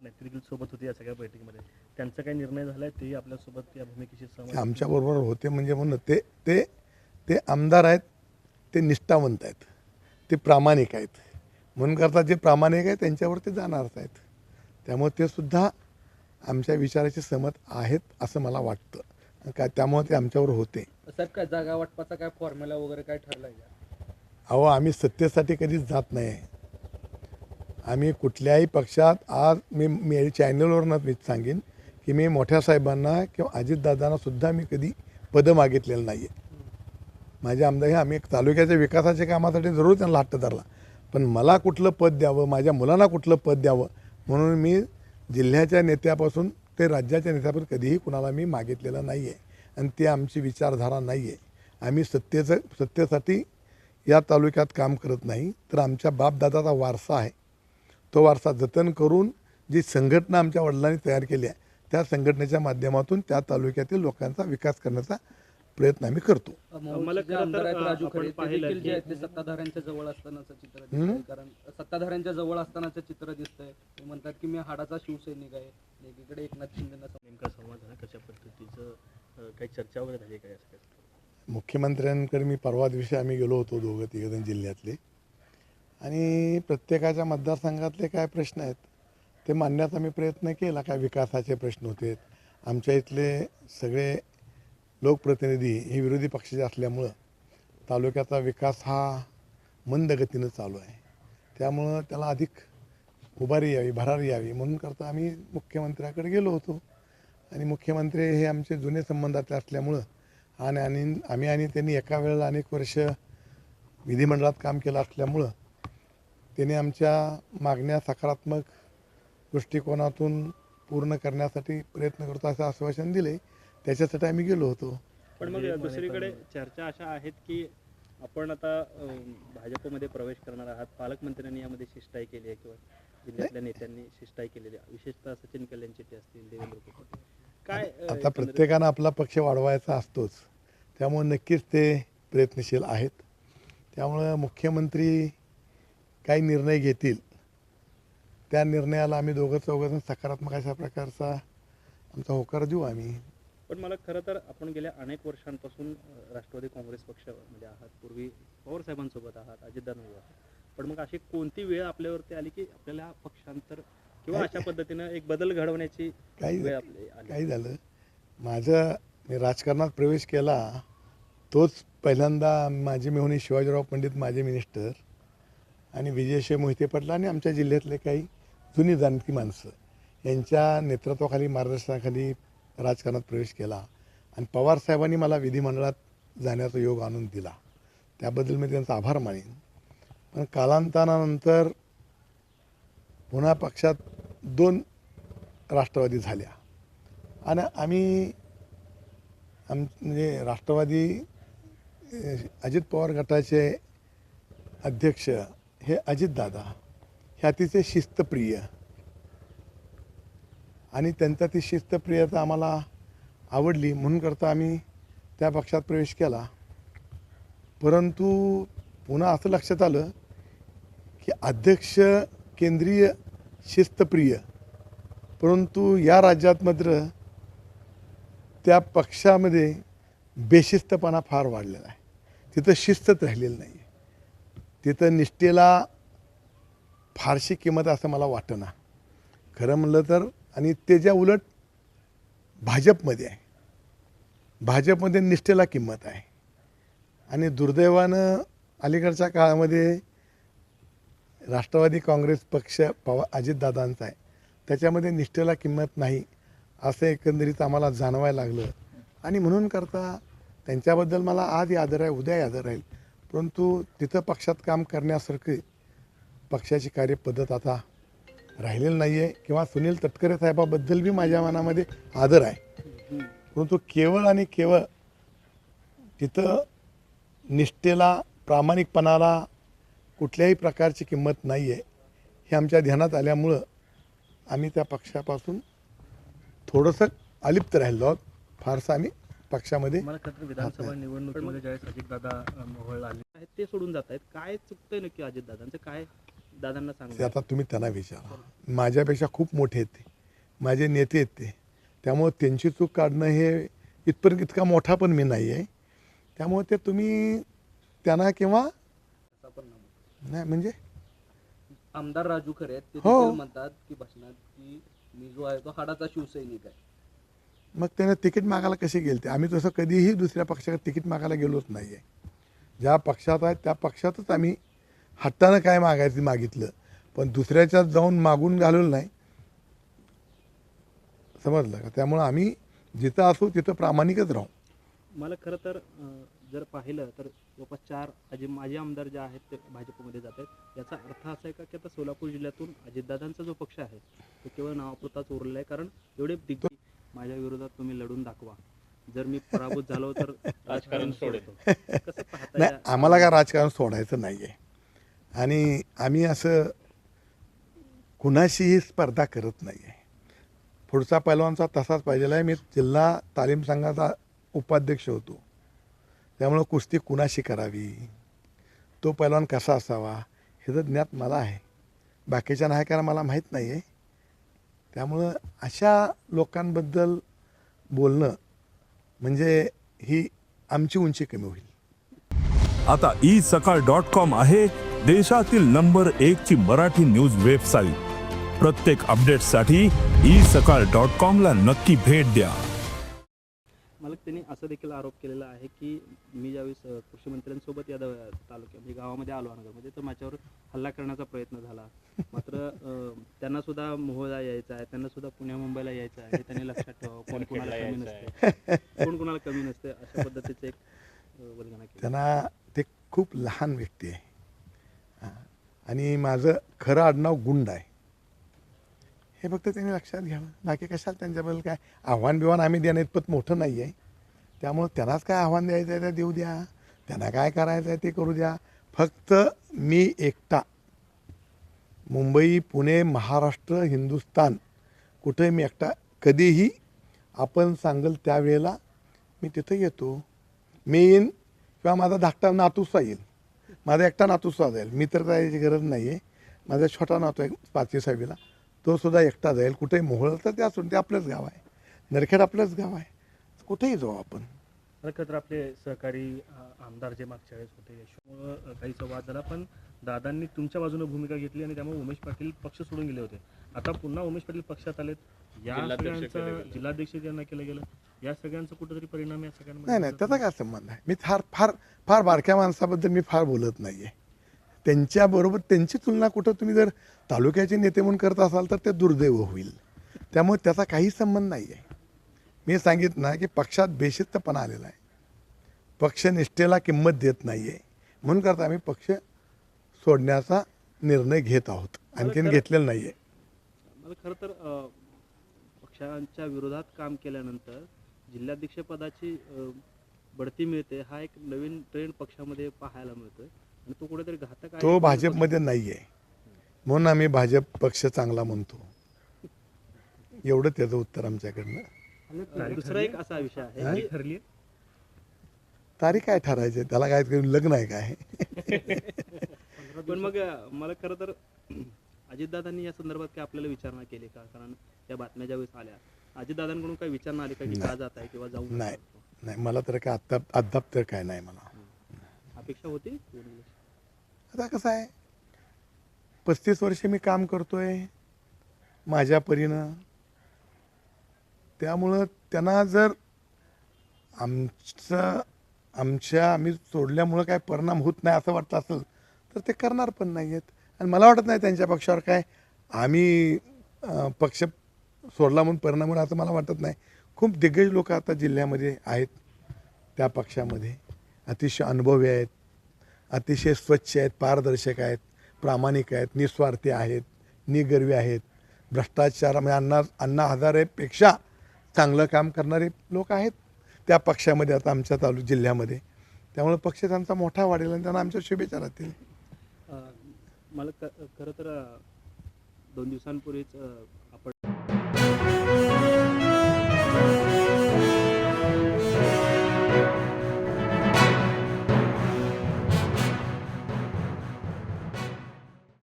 नाही देखील सोबत होते या सगळ्या बैठकीमध्ये. त्यांचा काही निर्णय झालाय? तेही आपल्यासोबत या भूमिकेशी सहमत ते आमच्याबरोबर होते म्हणजे म्हणून ते ते ते आमदार आहेत ते निष्ठावंत आहेत. ते प्रामाणिक आहेत. म्हणून करता जे प्रामाणिक आहेत त्यांच्यावर ते जाणारच आहेत. त्यामुळे ते सुद्धा आमच्या विचाराशी सहमत आहेत असं मला वाटतं. काय त्यामुळे ते आमच्यावर होते. साहेब काय जागा वाटपाचा काय फॉर्म्युला वगैरे काय ठरलाय का? अहो आम्ही सत्तेसाठी कधीच जात नाही. आम्ही कुठल्याही पक्षात आज मी मी चॅनलवरनं मी सांगेन की मी मोठ्या साहेबांना किंवा अजितदादांना सुद्धा मी कधी पदं मागितलेलं नाही आहे माझ्या आमदार हे आम्ही तालुक्याच्या विकासाच्या कामासाठी जरूर त्यांना हट्ट धरला. पण मला कुठलं पद द्यावं माझ्या मुलांना कुठलं पद द्यावं म्हणून मी जिल्ह्याच्या नेत्यापासून ते राज्याच्या नेत्यापासून कधीही कुणाला मी मागितलेलं नाही आहे आणि ती आमची विचारधारा नाही आहे आम्ही सत्तेचं सत्तेसाठी या तालुक्यात काम करत नाही तर आमच्या बापदादाचा वारसा आहे. तो वारसा जतन करून जी संघटना आमच्या वडिलांनी तयार केली आहे त्या संघटनेच्या माध्यमातून त्या तालुक्यातील लोकांचा विकास करण्याचा प्रयत्न आम्ही करतो. सत्ताधाऱ्यांच्या जवळ असतानाचं चित्र कारण सत्ताधाऱ्यांच्या जवळ असतानाचं चित्र दिसतंय. ते म्हणतात की मी हाडाचा शिवसैनिक आहे. एकीकडे एकनाथ शिंदेना नेमका संवाद झाला कशा पद्धतीचं? काही चर्चा वगैरे झाली काय मुख्यमंत्र्यांकडे मी परवा दिवशी आम्ही गेलो होतो दोघं तिघजण जिल्ह्यातले. आणि प्रत्येकाच्या मतदारसंघातले काय प्रश्न आहेत ते मांडण्याचा मी प्रयत्न केला. काय विकासाचे प्रश्न होते. आमच्या इथले सगळे लोकप्रतिनिधी हे विरोधी पक्षाचे असल्यामुळं तालुक्याचा विकास हा मंद गतीनं चालू आहे. त्यामुळं त्याला अधिक उभारी यावी भरारी यावी म्हणून करता आम्ही मुख्यमंत्र्याकडे गेलो होतो. आणि मुख्यमंत्री हे आमचे जुने संबंधातले असल्यामुळं आणि आणि आम्ही आणि त्यांनी एका वेळेला अनेक वर्ष विधिमंडळात काम केलं असल्यामुळं त्याने आमच्या मागण्या सकारात्मक दृष्टिकोनातून पूर्ण करण्यासाठी प्रयत्न करतो असं आश्वासन दिले. त्याच्यासाठी आम्ही गेलो होतो. पण मग दुसरीकडे चर्चा अशा आहेत की आपण आता भाजपमध्ये प्रवेश करणार आहात. पालकमंत्र्यांनी यामध्ये शिष्टाई केली आहे किंवा जिल्ह्यातल्या नेत्यांनी शिष्टाई केलेली आहे. विशेषतः सचिन कल्याण शेट्टी असतील देवेंद्र काय आता प्रत्येकानं आपला पक्ष वाढवायचा असतोच. त्यामुळे नक्कीच ते प्रयत्नशील आहेत. त्यामुळं मुख्यमंत्री काही निर्णय घेतील. त्या निर्णयाला आम्ही दोघं चौघं सकारात्मक अशा प्रकारचा आमचा होकार देऊ आम्ही. पण मला खरं तर आपण गेल्या अनेक वर्षांपासून राष्ट्रवादी काँग्रेस पक्षामध्ये आहात. पूर्वी पवार साहेबांसोबत आहात अजितदादांसोबत आहात. पण मग अशी कोणती वेळ आपल्यावरती आली की आपल्याला पक्षांतर किंवा अशा पद्धतीनं एक बदल घडवण्याची काही वेळ आपली आली? काही झालं. माझं मी राजकारणात प्रवेश केला तोच पहिल्यांदा माझे मेहुणे शिवाजीराव पंडित माझे मिनिस्टर. आणि विजयशय मोहिते पाटील आणि आमच्या जिल्ह्यातले काही जुनी जाणती माणसं यांच्या नेतृत्वाखाली मार्गदर्शनाखाली राजकारणात प्रवेश केला आणि पवार साहेबांनी मला विधिमंडळात जाण्याचा योग आणून दिला. त्याबद्दल मी त्यांचा आभार मानेन. पण कालांतरानंतर पुन्हा पक्षात दोन राष्ट्रवादी झाल्या. आणि आम्ही आम म्हणजे राष्ट्रवादी अजित पवार गटाचे अध्यक्ष हे अजितदादा हे अतिशय शिस्तप्रिय. आणि त्यांचा ती शिस्तप्रियता आम्हाला आवडली म्हणून करता आम्ही त्या पक्षात प्रवेश केला. परंतु पुन्हा असं लक्षात आलं की अध्यक्ष केंद्रीय शिस्तप्रिय. परंतु या राज्यात मात्र त्या पक्षामध्ये बेशिस्तपणा फार वाढलेला आहे. तिथं शिस्तच राहिलेलं नाही. तिथं निष्ठेला फारशी किंमत असं मला वाटतं ना. खरं म्हणलं तर आणि त्याच्या उलट भाजपमध्ये आहे. भाजपमध्ये निष्ठेला किंमत आहे. आणि दुर्दैवानं अलीकडच्या काळामध्ये राष्ट्रवादी काँग्रेस पक्ष पवा अजितदादांचा आहे. त्याच्यामध्ये निष्ठेला किंमत नाही असं एकंदरीत आम्हाला जाणवायला लागलं. आणि म्हणून करता त्यांच्याबद्दल मला आज आदर आहे उद्या आदर राहील. परंतु तिथं पक्षात काम करण्यासारखी पक्षाची कार्यपद्धत आता राहिलेली नाही आहे किंवा सुनील तटकरे साहेबाबद्दल बी माझ्या मनामध्ये आदर आहे. परंतु केवळ आणि केवळ तिथं निष्ठेला प्रामाणिकपणाला कुठल्याही प्रकारची किंमत नाही आहे हे आमच्या ध्यानात आल्यामुळं आम्ही त्या पक्षापासून थोडंसं अलिप्त राहिलो आहोत. फारसं आम्ही पक्षामध्ये? मला खरं तर विधानसभा निवडणुकीमध्ये ज्यावेळेस अजितदादा अं, मोहोळला आले आहेत ते सोडून जात आहेत? काय चुकतंय नक्की अजितदादांचं? काय दादांना ते सांगा आता तुम्ही त्यांना विचारा. माझ्यापेक्षा खूप मोठे आहेत ते. माझे नेते आहेत ते. त्यामुळं त्यांची चूक काढणं हे इथपर्यंत इतका मोठा पण मी नाही आहे. त्यामुळे ते तुम्ही त्यांना किंवा असा परिणाम होतो. नाही म्हणजे? आमदार राजू खरे आहेत ते हो. देखील म्हणतात की भाषणात की मी जो आहे तो हाडाचा शिवसैनिक आहे. मग त्यानं तिकीट मागायला कशी गेले? ते आम्ही तसं कधीही दुसऱ्या पक्षाकडे तिकीट मागायला गेलोच नाही आहे ज्या पक्षात आहे त्या पक्षातच आम्ही हट्टानं काय मागायचं मागितलं. पण दुसऱ्याच्यात जाऊन मागून घालवलं नाही. समजलं का? त्यामुळं आम्ही जिथं असू तिथं प्रामाणिकच राहू. मला खरं तर जर पाहिलं तर जवळपास चार अजे माजी आमदार जे आहेत ते भाजपमध्ये जात आहेत. याचा अर्थ असा आहे का की आता सोलापूर जिल्ह्यातून अजितदादांचा जो पक्ष आहे तो केवळ नावापुरताच उरलेला आहे कारण एवढे दिग्गज माझ्या विरोधात तुम्ही लढून दाखवा. जर मी पराभूत झालो तर राजकारण सोडतो कसं पाहता नाही आम्हाला काय राजकारण सोडायचं नाही आहे आणि आम्ही असं कुणाशीही स्पर्धा करत नाही आहे पुढचा पैलवानचा तसाच पाहिजे आहे. मी जिल्हा तालीम संघाचा उपाध्यक्ष होतो. त्यामुळं कुस्ती कुणाशी करावी? तो पैलवान कसा असावा? हे जर ज्ञात मला आहे. बाकीच्या नाही कारण मला माहीत नाही आहे त्यामुळं अशा लोकांबद्दल बोलणं म्हणजे ही आमची उंची कमी होईल. आता ई सकाळ डॉट कॉम आहे देशातील नंबर एक ची मराठी न्यूज वेबसाईट. प्रत्येक अपडेटसाठी ई सकाळ डॉट कॉम ला नक्की भेट द्या. मला त्यांनी असं देखील आरोप केलेला आहे की मी ज्यावेळेस कृषी मंत्र्यांसोबत या तालुक्या म्हणजे गावामध्ये आलो नगरमध्ये तर माझ्यावर हल्ला करण्याचा प्रयत्न झाला. मात्र त्यांना सुद्धा मोहोळा यायचा आहे त्यांना सुद्धा पुण्या मुंबईला यायचं आहे त्यांनी लक्षात ठेवावं कोण कोणाला कमी नसते. कोण कोणाला कमी नसते अशा पद्धतीचे एक केली. त्यांना ते खूप लहान व्यक्ती आहे. हां. आणि माझं खरं आडनाव गुंड आहे. हे फक्त त्यांनी लक्षात घ्यावं. बाकी कशाला त्यांच्याबद्दल काय? आव्हान बिव्हान आम्ही देणं इतपत मोठं नाही आहे त्यामुळं त्यांनाच काय आव्हान द्यायचं आहे ते देऊ द्या. त्यांना काय करायचं आहे ते करू द्या. फक्त मी एकटा. मुंबई पुणे महाराष्ट्र हिंदुस्तान कुठे मी एकटा. कधीही आपण सांगल त्यावेळेला मी तिथं येतो. मी येईन किंवा माझा धाकटा नातूसा येईल. माझा एकटा नातूसा जाईल. मी तर जायची गरज नाही आहे माझा छोटा नातू आहे पाचवी सहावीला. तो सुद्धा एकटा जाईल. कुठेही मोहळ तर ते असून ते आपलंच गाव आहे. नरखेड आपलंच गाव आहे. कुठेही जाऊ आपण. खरं तर आपले सहकारी आमदार जे मागच्या वेळेस होते यशमुळं अ, काही संवाद झाला पण दादांनी तुमच्या बाजूने भूमिका घेतली आणि त्यामुळे उमेश पाटील पक्ष सोडून गेले होते. आता पुन्हा उमेश पाटील पक्षात आलेत. या सगळ्यांचं जिल्हाध्यक्ष ज्यांना केलं गेलं या सगळ्यांचा कुठेतरी परिणाम या सगळ्यांमध्ये नाही नाही त्याचा काय संबंध आहे? मी फार फार फार बारक्या माणसाबद्दल मी फार बोलत नाही आहे त्यांच्याबरोबर त्यांची तुलना कुठं तुम्ही जर तालुक्याचे नेते म्हणून करत असाल तर ते दुर्दैव होईल. त्यामुळे त्याचा काही संबंध नाही आहे मी सांगितलं ना की पक्षात बेशिस्तपणा आलेला आहे. पक्षनिष्ठेला किंमत देत नाही आहे म्हणून करता आम्ही पक्ष सोडण्याचा निर्णय घेत आहोत. आणखीन घेतलेला नाही आहे मला खरं तर पक्षांच्या विरोधात काम केल्यानंतर जिल्हाध्यक्षपदाची बढती मिळते. हा एक नवीन ट्रेंड पक्षामध्ये पाहायला मिळतोय. तो कुठेतरी घातक आहे तो भाजपमध्ये नाही आहे म्हणून आम्ही भाजप पक्ष चांगला म्हणतो. एवढं त्याचं उत्तर आमच्याकडनं. दुसरा एक असा विषय आहे ठरली? तारीख काय ठरायची त्याला काय लग्न आहे काय? पण मग मला खरं तर अजितदादांनी या संदर्भात काय आपल्याला विचारणा केली का? कारण या बातम्या ज्यावेळेस आल्या अजितदादांकडून काही विचारणा आली का की का जात आहे किंवा जाऊ नाही. नाही मला तर काय आत्ता अद्याप तर काय नाही मला. अपेक्षा होती? आता कसं आहे? पस्तीस वर्ष मी काम करतोय माझ्या परीनं. त्यामुळं त्यांना जर आमचं आमच्या आम्ही सोडल्यामुळं काय परिणाम होत नाही असं वाटतं असेल तर ते करणार पण नाही आहेत आणि मला वाटत नाही त्यांच्या पक्षावर काय आम्ही पक्ष सोडला म्हणून परिणाम होईल असं मला वाटत नाही. खूप दिग्गज लोक आता जिल्ह्यामध्ये आहेत त्या पक्षामध्ये. अतिशय अनुभवी आहेत. अतिशय स्वच्छ आहेत पारदर्शक आहेत प्रामाणिक आहेत निस्वार्थी आहेत निगर्वी आहेत. भ्रष्टाचार म्हणजे अण्णा अण्णा हजारेपेक्षा चांगलं काम करणारे लोक आहेत. त्या पक्षामध्ये आता आमच्या तालुक जिल्ह्यामध्ये. त्यामुळे पक्ष त्यांचा मोठा वाढेल आणि त्यांना आमच्या शुभेच्छा राहतील. मला क- खरं तर दोन दिवसांपूर्वीच आपण